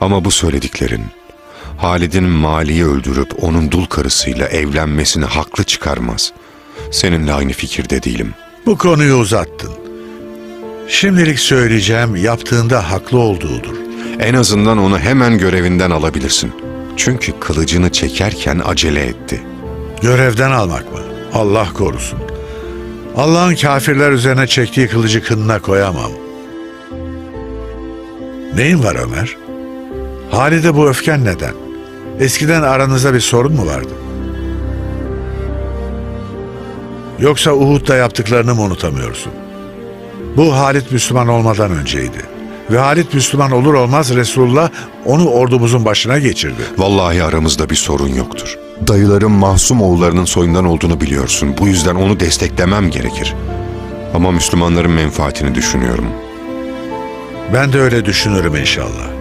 Ama bu söylediklerin Halid'in Mali'yi öldürüp onun dul karısıyla evlenmesini haklı çıkarmaz. Seninle aynı fikirde değilim. Bu konuyu uzattın. Şimdilik söyleyeceğim yaptığında haklı olduğudur. En azından onu hemen görevinden alabilirsin. Çünkü kılıcını çekerken acele etti. Görevden almak mı? Allah korusun. Allah'ın kafirler üzerine çektiği kılıcı kınına koyamam. Neyin var Ömer? Halide bu öfken neden? Eskiden aranızda bir sorun mu vardı? Yoksa Uhud'da yaptıklarını mı unutamıyorsun? Bu Halit Müslüman olmadan önceydi. Ve Halit Müslüman olur olmaz Resulullah onu ordumuzun başına geçirdi. Vallahi aramızda bir sorun yoktur. Dayılarım masum oğullarının soyundan olduğunu biliyorsun. Bu yüzden onu desteklemem gerekir. Ama Müslümanların menfaatini düşünüyorum. Ben de öyle düşünürüm inşallah.